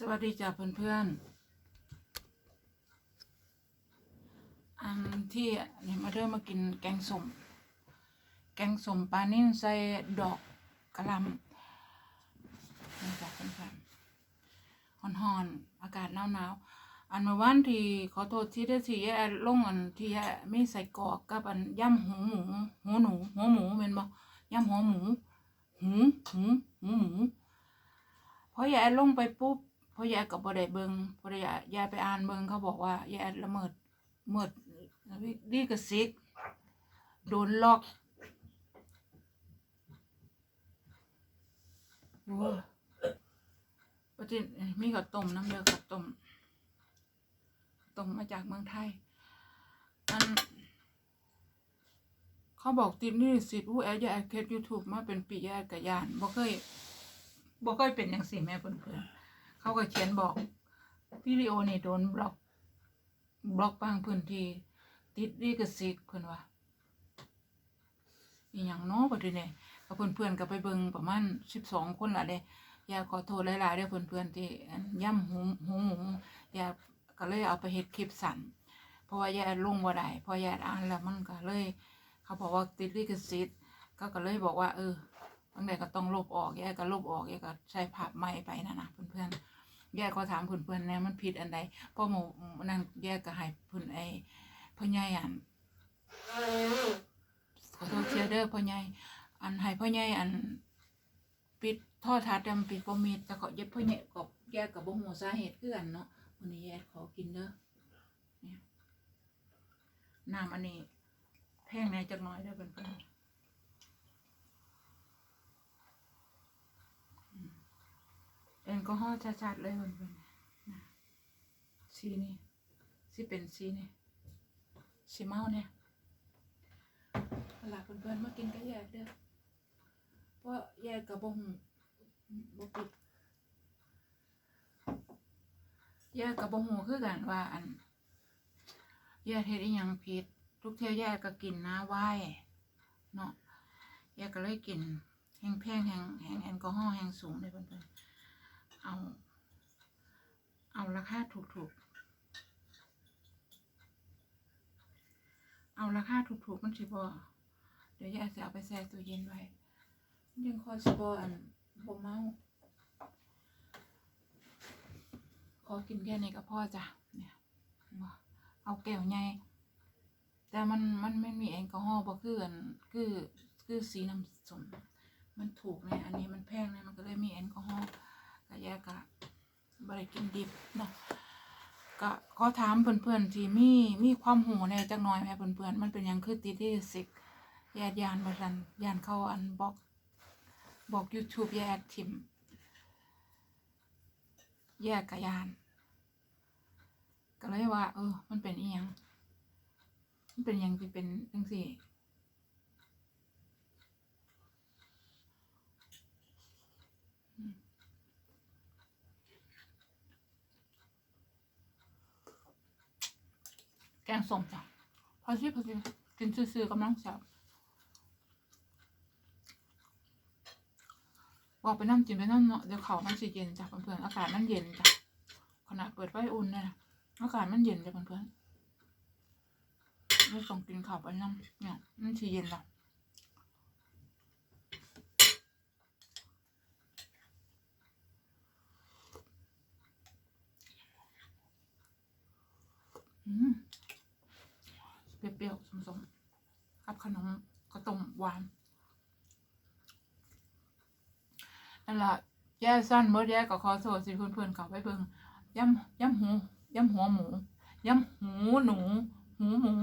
สวัสดีจ้าเพื่อนๆอันที่นี่มาเริ่มมากินแกงสมแกงสมปลานิ่นใส่ดอกกระลำนี่จ้าเพื่อนๆฮอนๆอากาศหนาวๆอันเมื่อวานที่ขอโทษที่ได้ที่แย่ลงอันที่แย่ไม่ใส่กอกกับอันย่ำหูหมูหูหนูหัวหมูเป็นบ่ย่ำหัวหมูหูหูหูหมูพอยายลงไปปุ๊บ พอยายกับบ่ได้เบิงพอยายยายไปอ่านเบิงเขาบอกว่ายายละเมิดเมิดดีกสิกโดนล็อกโอ้ยปฏิมีข้าวต้มน้ำเดือข้าวต้มต้มมาจากเมืองไทยอันเขาบอกติดนี่สิทธิ์ผู้แอดยาแอดเคสยูทูบมาเป็นปีแอดกะยานบ่เคยบ่เคยเป็นอย่างสี่แม่เพื่อน เขาก็เขียนบอกวิดีโอนี่โดนบล็อก บล็อกบางพื้นที่ติดดีกสิกเพื่อนว่าอีหยังเนาะบัดนี้เนี่ยก็เพื่อนๆก็ไปเบิ่งประมาณสิบสองคนละเด้อยากขอโทษหลายๆเด้อเพื่อนๆที่อันย่ำหูหูหมูอยากก็เลยเอาไปเฮ็ดคลิปสั้นเพราะว่ายาลงบ่ได้เพอยายอ่านแล้วมันก็เลย เขาบอกว่าติดลิขสิทธิ์ก็ก็เลยบอกว่า เออตั้งแต่ก็ต้องลบออกแยกก็ลบออกแยกก็ใช้ภาพใหม่ไปนะนะเพื่อนๆ แยกก็ถามเพื่อนๆเนี่ยมันผิดอันใดพราะหมูนั่นแยกก็ให้เพื่อนไอ้พ่อใหญ่อันขอโทษเชียร์เด้อพ่อใหญ่อันให้พ่อใหญ่อันปิดท่อทัดดำปิดบ่มีแต่ก็เย็บพ่อใหญ่ก็แยกกับบ่ฮู้สาเหตุคือกันเนาะวันนี้แยกขอกินเด้อเนี่ยน้ำอันนี้แพงในจักหน้อยได้อเพื่อนๆอืม แอลกอฮอล์ชัดๆเลยเพื่อนๆนะสีนี่สีเป็นสีนี่สีเมาเนี่ยหลักเพื่อนๆมากินก็แยกเด้อเพราะแยกกับบงบปิดแยกกับบงหูคือกันว่าอันแยกเฮ็ดอีหยังผิดทุกเที่ยวแยกก็กินน้าไหวเนาะแยกก็เลยกินแห้งแพงแห้งแห้งแอลกอฮอล์แห้งสูงเลยเพื่อนๆ เอา เอาราคาถูกๆ เอาราคาถูกๆมันสิบอเดี๋ยวแยกจะเอาไปแช่ตู้เย็นไว้ ยังคอยสิบออันบ่เมาขอกินแค่นี้ก็พอจ้ะเนี่ยเอาแก้วใหญ่แต่มันมันไม่มีแอลกอฮอล์บ่คืออันคือคือสีน้ำส้มมันถูกเนี่ยอันนี้มันแพงเนี่ยมันก็เลยมีแอลกอฮอล์ ก็แยกกะบริกินดิบเนาะก็ขอถามเพื่อนๆที่มีมีความหูในจักหน่อยไหมเพื่อนๆมันเป็นหยังคือติดที่สิกแยดยานบรันยานเข้าอันบอกบอก YouTube แยกทิม แยกกยาน ก็เลยว่า เออ มันเป็นอีหยังมันเป็นหยังที่เป็นจังสี่ แกงส้มจ้ะพอชิพอชิกินซื่อๆกำลังแซ่บบอกไปนั่งจิ้มไปนั่งเนาะเดี๋ยวเขามันสิเย็นจ้ะเพื่อนๆอากาศมันเย็นจ้ะขณะเปิดไฟอุ่นเนี่ยนะอากาศมันเย็นจ้ะเพื่อนๆไม่ส่งกินข้าวไปนั่งเนี่ยมันสิเย็นละอืม เปรี้ยวๆส้มๆกับขนมข้าวต้มหวานนั่นละแย่สั้นเมื่อแย่ก็ขอโทษสิเพื่อนๆเขาไปเบิ่งย่ำย่ำหูย่ำหัวหมูย่ำหูหนู หูหมู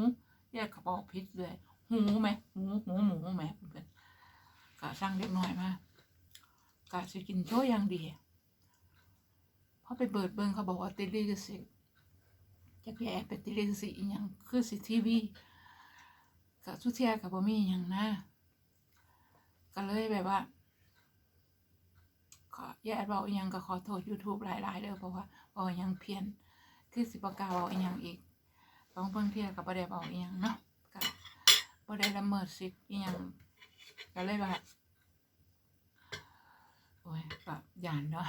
แย่กระบอกพิษเลยหูไหมหูหูหมูไหมเพื่อนๆกะสั่งเล็กน้อยมากะสิกินโชว์อย่างดีพอไปเปิดเบิ่งเขาบอกว่าติดลิขสิทธิ์ จักแย่เป็นติลิขสิอย่างคือสิทีวีกับสุเทียกับบ่มีอย่างนะก็เลยแบบว่า ขอแย่บอกอย่างก็ขอโทษ YouTube หลายๆเด้อเพราะว่าบอกอย่างเพี้ยนคือสิบกล้าบอกอย่างอีกบางเพิ่งเทียกับบ่ได้บอกอย่างเนาะก็บ่ได้ละเมิดสิทธิ์อย่างก็เลยว่าโอ้ยก็ย่านเนาะ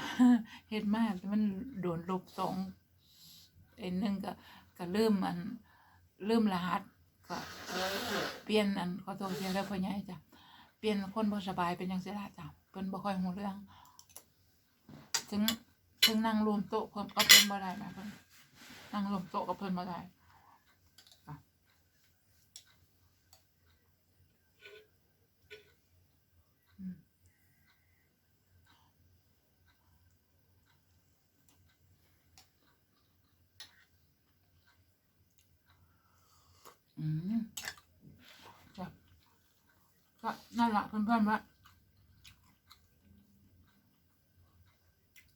เฮ็ดมาแต่มันโดนลบสอง ไอ้นึงก็ก็เริ่มอันเริ่มรหัสก็เปลี่ยนอันขอโทษเสียแล้วพ่อใหญ่จ้ะเปลี่ยนคนบ่สบายเป็นยังไงล่ะจ้ะเพิ่นบ่ค่อยหูเรื่อง ถึงถึงนั่งรวมโต๊ะเพิ่นก็เพิ่นบ่ได้แม่เพิ่นนั่งรวมโต๊ะกับเพิ่นบ่ได้ อืมจับก็นั่นแหละเพื่อนๆว่า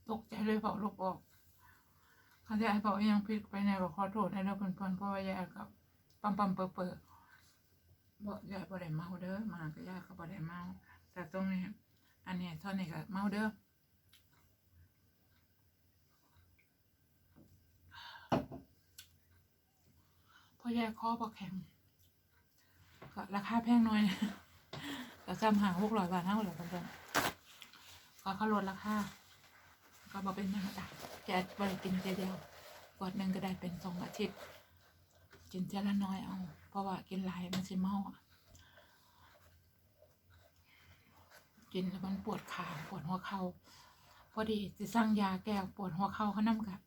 ตกใจเลยเผาลูกออกเขาจะให้เผาอีหยังผิดไปในบอกขอโทษให้เราเพื่อนๆเพราะว่ายายกับปั๊มปั๊มเปิดเปิดบอกยายบ่ได้เมาเด้อมาก็ยายเขาบ่ได้เมา แต่ตรงนี้ อันนี้ท่านี้ก็เมาเด้อ พราะยายคอบ่แข็งก็ราคาแพงหน่อยก็จำหาหกร้อยบาทเท่าร่เพื่อนๆก็เขาลดราคาก็บอกเป็นยังไงจ้ะแกบริกินเจเดียวกดหนึ่งก็ได้เป็นสองอาทิตย์กินเจละน้อยเอา เพราะว่ากินหลายมันสิเมาอะกินแล้วมันปวดขาปวดหัวเข่าพอดีจะสั่งยาแก้ปวดหัวเข่าเขานำกับ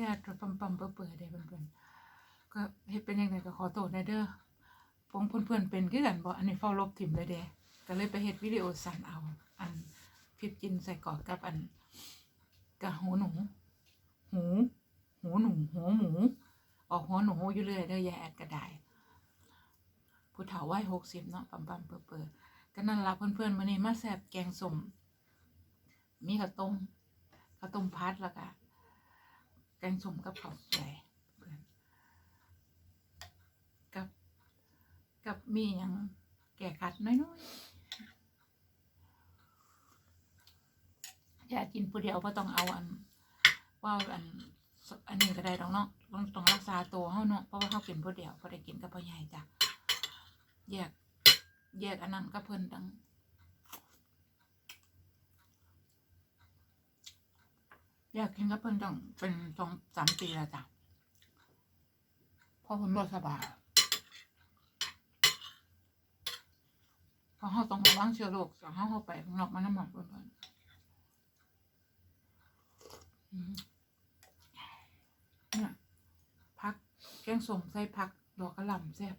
ญาติปั๊มปั๊มเปิดเปิดได้เพื่อนๆก็เฮ็ดเป็นยังไงก็ขอโทษนะเด้อผมเพื่อนๆเป็นคือกันบ่อันนี้เฝ้าลบถิ่มเลยเด้ก็เลยไปเฮ็ดวิดีโอสั่นเอา อันพริบจินใส่กอกกับอันกับหูหนู หูหูหนูหัวหมู ออกหัวหนูอยู่เรื่อยเด้อยายแอดก็ได้ผู้เฒ่าวัยหกสิบเนาะปั๊มปั๊มเปิดเปิดก็นั่นละเพื่อนๆมื้อนี้มาแซ่บแกงส้มมีข้าวต้มข้าวต้มพัดแล้วก็ แกงส้มกับข้าวสวยเพื่อนกับ กับมีอย่างแก่กัดน้อยๆอยากกินผู้เดียวก็ต้องเอาอัน ว่าอันอันนี้ก็ได้ดอกเนาะต้องต้องรักษาตัวเฮาเนาะเพราะว่าเฮากินผู้เดียวบ่ได้กินกับพ่อใหญ่จ้ะแยกแยกอันนั้นกับเพิ่นดัง อยากกินกับเพิ่นต้องเป็นสองสามปีแล้วจ้ะพราะเพิ่นบ่สบายเพราะเฮาต้องระวังเชื้อโรคจากเฮาเข้าไปข้างนอกมันน้ำหมอกเพิ่นเพิ่นอืมเนี่ยพักแกงส้มใส่ผักดอกกระหล่ำแซ่บ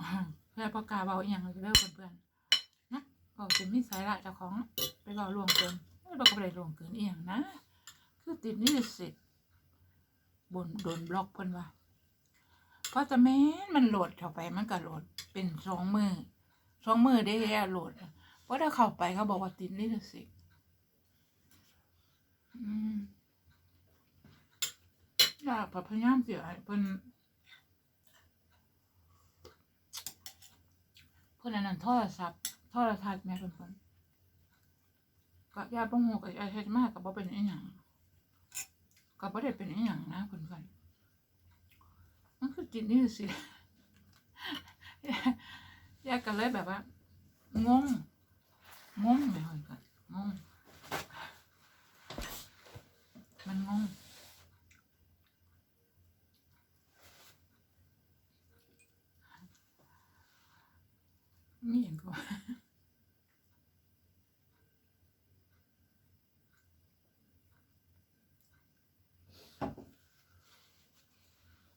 อ่าเพื่อประกาศเบาอีหยังเลยเด้อเพื่อนๆ บอกจะมีสายละเจ้าของไปบอกลวงเกินไม่บอกก็ไม่ได้ลวงเกินเอียงนะ คือติดนี่สิบนโดนบล็อกเพิ่นว่าเพราะแต่แม้มันโหลดเข้าไปมันก็โหลดเป็นสองมือสองมือได้แย่โหลดเพราะถ้าเข้าไปเขาบอกว่าติดนี่สิอืมอยากพยายามเสียเพิ่นเพิ่นอันนั้นโทรศัพท์ โทรทัศน์แม่เป็นคนก็ยาบ่ฮู้ก็ยาเฮ็ดมากกับ่เป็นอีหยังกับ่ได้เป็นอีหยังนะเพื่อนๆมันคือจิตนี่สิยาก็เลยแบบว่างงงงเลยก็งง มันงง นี่หยังก็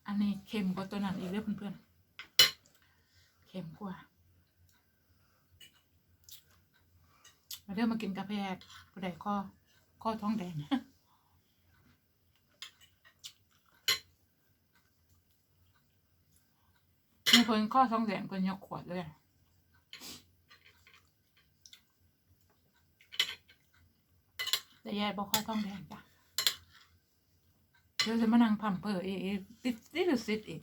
อันนี้เค็มกว่าตัวนั้นอีกเด้อเพื่อนๆเค็มกว่ามาเริ่มมากินกาแฟผู้ใดข้อข้อท้องแดงมีคนข้อท้องแดงคนยกขวดเลยแต่ยายบอกข้อท้องแดงจ้ะ เดี๋ยวจะมานั่งพัมเพออีกติดติดสิดอีก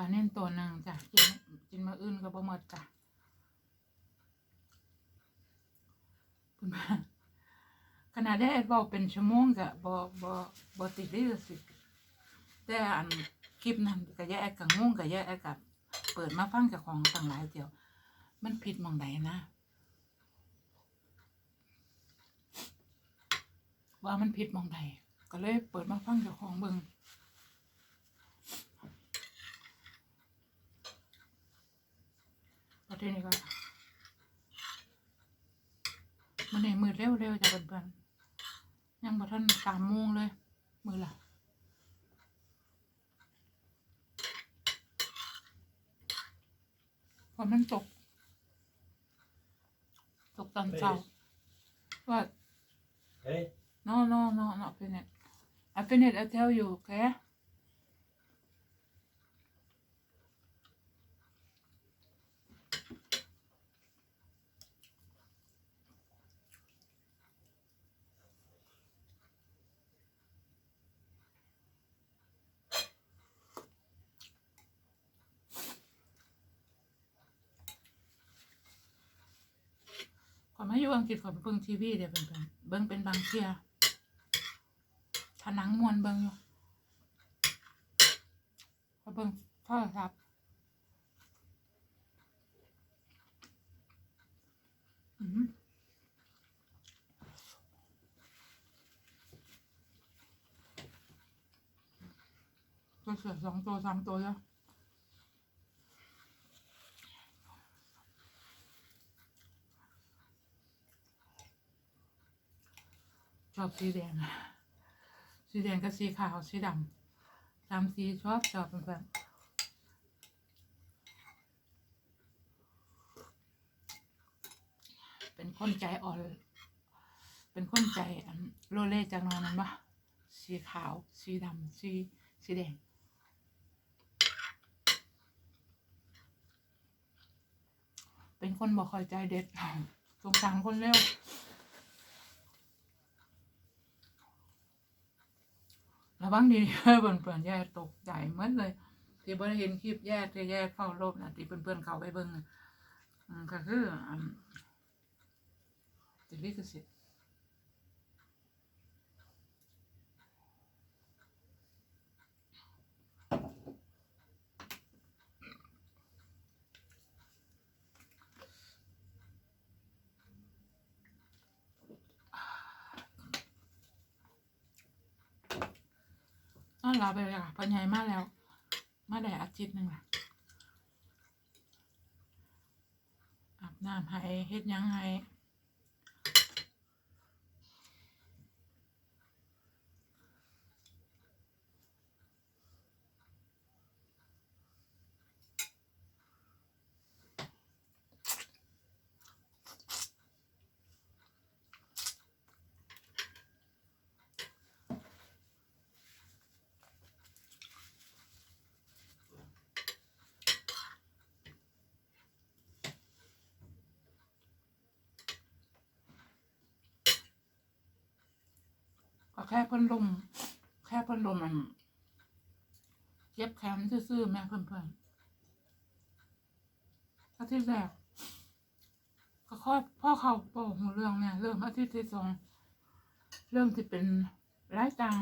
ปลาเน่นตัวหนึ่งจ้ะกินกินมาอื่นก็บ่หมดจ้ะคุณป้าขนาดได้แอดบอกเป็นชั่วโมงก็บ่บ่บ่ติดลิขสิแต่อันคลิปนั้นก็แยกกับงงก็แยกกับเปิดมาฟังเจากของต่างหลายเดียว มันผิดมองใดนะ ว่ามันผิดมองใดก็เลยเปิดมาฟังเจากของเบิ่ง ประเทศนี้ก็มันในมือเร็วๆจะเพื่อนๆยังบ่ทันสามโมงเลย มือละฝนมันตก ตกตอนเช้าว่า Hey, no no no not finished I finished I tell you okay ก่อนมาองกฤษก่อนเบิ่งทีวีเดี๋ยวเป็นเบิ่งเบิ่งเป็นบางเที่ยถ้าหนังมวนเบิ่งอยู่พอเบิ่งโทรศัพท์อืมตัวเสือสองตัวสามตัวแล้ว ชอบสีแดง สีแดงกับสีขาว สีดำสามสีชอบชอบเพื่อนเป็นคนใจอ่อน เป็นคนใจโลเล่จังนอนนั้นปะสีขาว สีดำ สี สีแดงเป็นคนบอกคอยใจเด็ดสงสารคนเร็ว ระวังดีๆเพื่อนเพื่อนแย่ตกใจเหมือนเลยที่เพื่อนเห็นคลิปแย่ที่แย่เฝ้าโลบนะที่เพื่อนเพื่อนเขาไปเบิ่งก็คืออันติลิขสิทธิ์ ลับไปเลยค่ะปัญญามาแล้ว มาได้อาทิตย์หนึ่งละอาบน้ำให้เฮ็ดยังให้ พ่นลม แค่พิ่นลมมันเจ็บแขนซื่อๆแม่เพื่อนๆอาทิตย์แรกก็ค่อยพ่อเขาบอกหูเรื่องเนี่ยเรื่องอาทิตย์ที่สองเรื่องที่เป็นร้ายจัง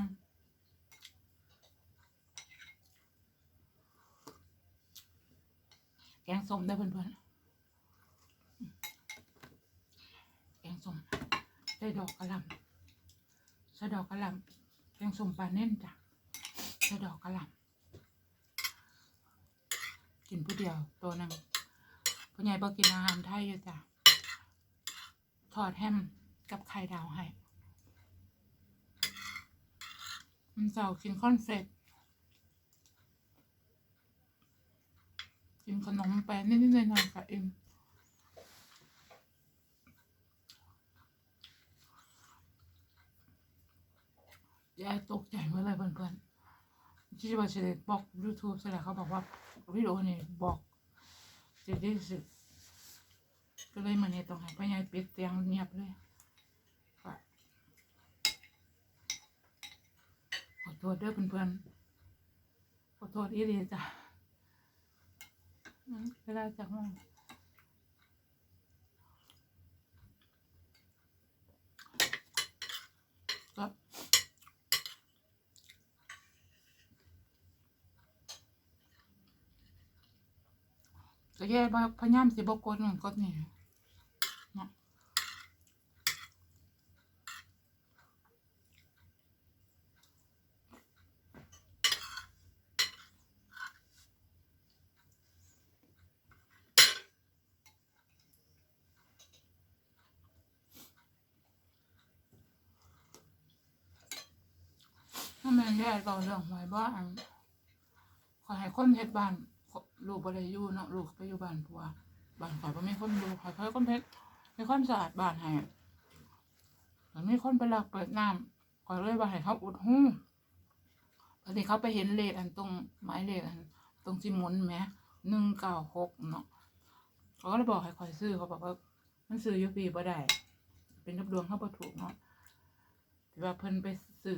แกงส้มได้เพื่อนๆแกงส้มได้ดอกกระหลำ ส่ดอกกระหล่ำแกงส้มปลาเน่นจ้ะส่ดอกกระหล่ำกินผู้เดียวตัวหนึ่งผู้ใหญ่บอกกินอาหารไทยอยู่จ้ะทอดแฮมกับไข่ดาวให้มันเสากินคอนเฟกกินขนมไปนิดๆหน่อยๆกับเอ็ม ยายตกใจเมื่อไรเพื่อนๆที่ว่าจะได้บอก YouTube เสร็จแล้วเขาบอกว่าวิดีโอนี่บอกจะได้สิก็เลยมาเนี่ยต้องให้พ่อยายปิดเตียงเงียบเลยขอโทษเด้อเพื่อนๆขอโทษอีเดีจ้ะเวลาจากโมงก็ ก็แย่พยายามสิบกดนั่นกดนี่นะถ้าแม่แย่เว้าเรื่องหวยบ่อันขอให้คนเฮ็ดบ้าน ลูกบ่ได้อยู่เนาะลูกไปอยู่บ้านผัวบ้านข่อยบ่มีคนดูข่อยข่อยคนเฮ็ดมีความสะอาดบ้านให้แล้วมีคนไปลักเปิดน้ำข่อยเลยว่าให้เขาอุดหูพอดีเขาไปเห็นเลขอันตรงหมายเลขอันตรงที่หมุนแหมหนึ่งเก้าหกเนาะเขาก็เลยบอกให้ข่อยซื้อเขาบอกว่ามันซื้อยู่ปีบ่ได้ เป็นรับดวงเขาบ่ถูกเนาะแต่ว่าเพิ่นไปซื้อ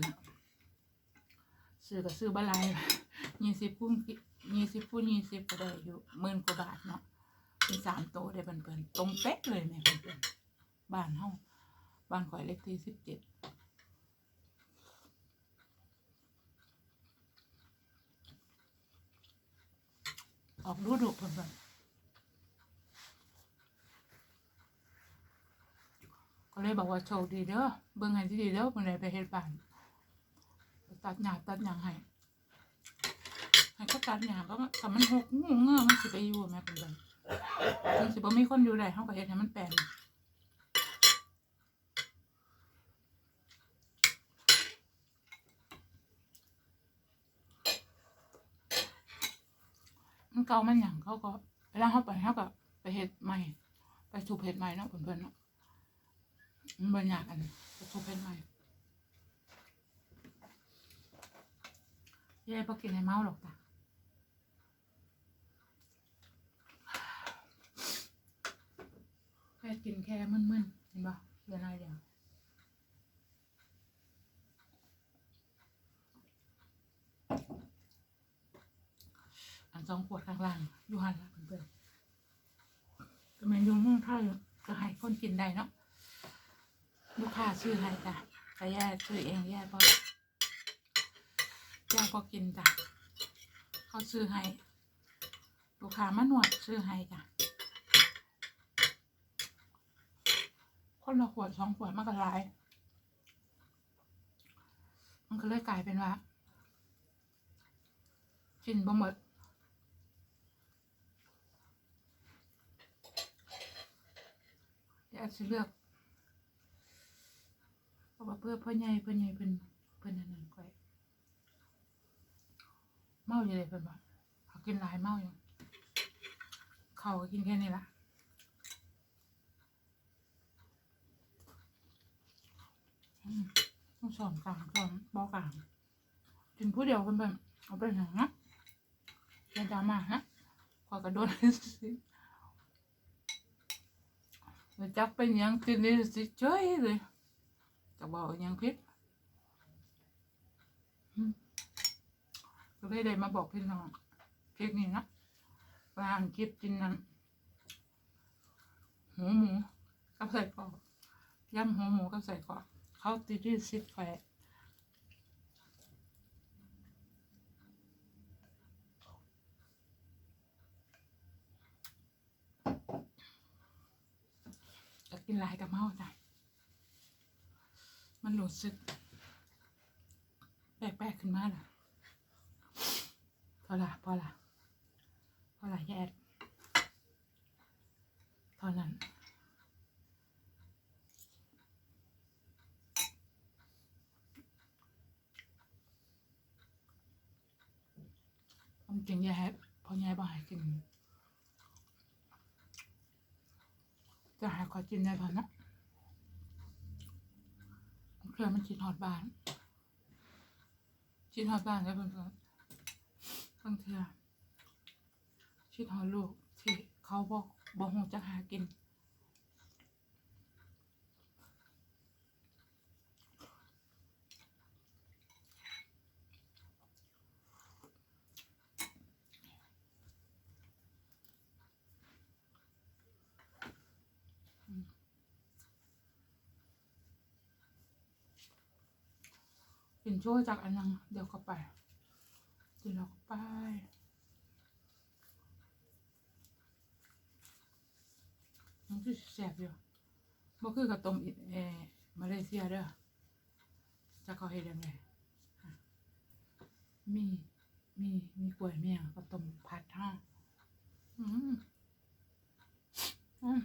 ซื้อก็ซื้อบ่หลายยี่สิบคูณ ยี่สิบคูณยี่สิบก็ได้อยู่หมื่นกว่าบาทเนาะมีสามโตะได้เพิ่นๆตรงเป๊ะเลยแม่เพิ่นๆบ้านเฮาบ้านข่อยเลขที่สิบเจ็ดออกดูดุเพิ่นๆก็เลยบอกว่าโชคดีเด้อเบิ่งให้ดีเด้อเพิ่นได้ไปเฮ็ดบ้าน ตัดหญ้าตัดหยังให้ ให้เขาตัดหญ้าก็ถ้ามันหกงูเงือมันสิไปอยู่แม่เป็นแบบถึงสิบ่มีคนอยู่ได้เฮาก็เฮ็ดให้มันแปลนมันเก่ามันหยังเขาก็เวลาเฮาไปเฮาก็ไปเฮ็ดใหม่ ไปถูกเฮ็ดใหม่เนาะเพิ่อนๆเนาะมันบ่ยากันไปถูกเฮ็ดใหม่ยายพอกินให้เมาหรอกจ้ะ แค่กินแค่มึนๆเห็นปะเดี๋ยวหน่อยเดียวอันสองขวดข้างล่างอยู่หันละเพื่อนๆก็แมนยุ่งมุ่งไทยก็ให้คนกินได้เนาะลูกค้าซื้อให้จ้ะแต่ย่าซื้อเองแย่าพอย่าพอกินจ้ะเขาซื้อให้ ลูกค้ามาหนวดซื้อให้จ้ะ คนละขวดสองขวดมากกหลาย มันก็เลยกลายเป็นว่ากินบ่หมดอยากจะเลือกเพราะว่าเพื่อเพื่อใหญ่เพื่อใหญ่เพื่อนเพื่อนนั่นก่อยเมาอยู่เลยเพื่อนบอกเขากินหลายเมาอยู่เขาก็กินแค่นี้ละอืม ต้องสอนกลางสอนบอกลางกินผู้เดียวกันแบบเอาไปหนังนะอย่าดราม่านะขอกระโดดสิไปจักเป็นยังกินนี่สิเฉยเลยจะบอกยังพิษก็เลยได้มาบอกพี่น้องคลิปนี้นะวางคลิปกินนั้นหูหมูกับใส่กรอกยำหูหมูกับใส่กรอก เขาติดที่ซิดแควจะกินหลายกับเมาจ้ะมันรู้สึก แปลกๆขึ้นมาล่ะ พอละพอละพอละแยกเท่านั้นความ จริงยายพอยายบอกให้กิน จะหาขอกินได้พอนะเพื่อมันกินหอดบ้านกินหอดบ้านได้เพื่อนบางเทื่อชิดหอดลูกที่เขาบอกบอกหงจะหากิน ช่วยจากอันนั้นเดี๋ยวก็ไปกินแล้วก็ไปมันคือแสบอยู่บ่คือกับต้มเออมาเลเซียเด้อจะเขาเฮ็ดยังไงมีมีมีกล้วยเมี่ยงกับต้มผัดห้าอืมอืม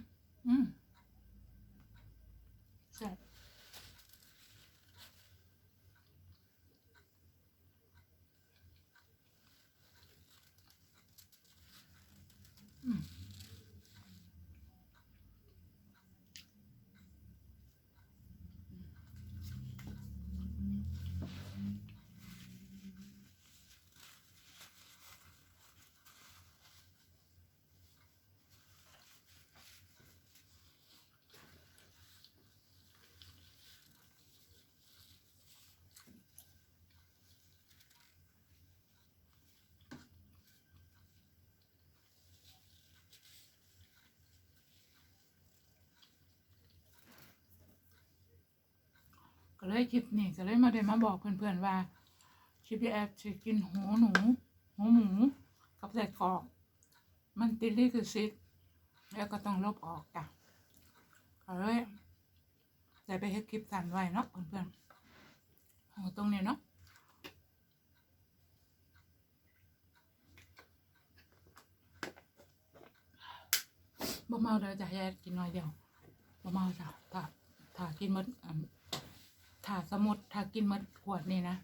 อืมแซ่บ ก็เลยคลิปนี้ก็เลยมาได้มาบอกเพื่อนๆว่าคลิปแอฟจะกินหัวหนูหัวหมูกับใส่กรอก มันติดลิขสิทธิ์แล้วก็ต้องลบออกจ้ะก็เลยได้ไปเฮ็ดคลิปสั้นไว้เนาะเพื่อนๆตรงนี้เนาะบ่เมาเลยจ้ะยายกินน้อยเดียวบ่เมาจ้ะถ้าถ้ากินหมด ถ้าสมมติถ้ากินมดขวดนี่นะ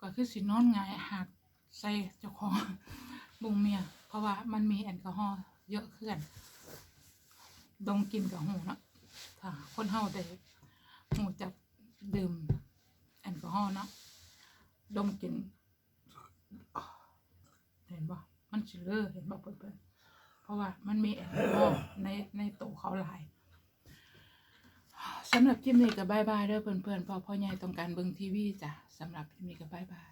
ก็คือสินอนหงายหักใส่เจ้าของบุงเมีย เพราะว่ามันมีแอลกอฮอล์เยอะขึ้นดงกินกับหูเนาะถ้าคนเฮาได้หูจักดื่มแอลกอฮอล์เนาะดมกินเห็นบ่มันสิเลอเห็นบ่เพื่อนเพราะว่ามันมีแอลกอฮอล์ในในโตวเขาหลาย สำหรับคลิปนี้ก็บายบายเด้อเพื่อนๆพอพ่อใหญ่ต้องการเบิ่งทีวีจ้ะสำหรับคลิปนี้ก็บายบาย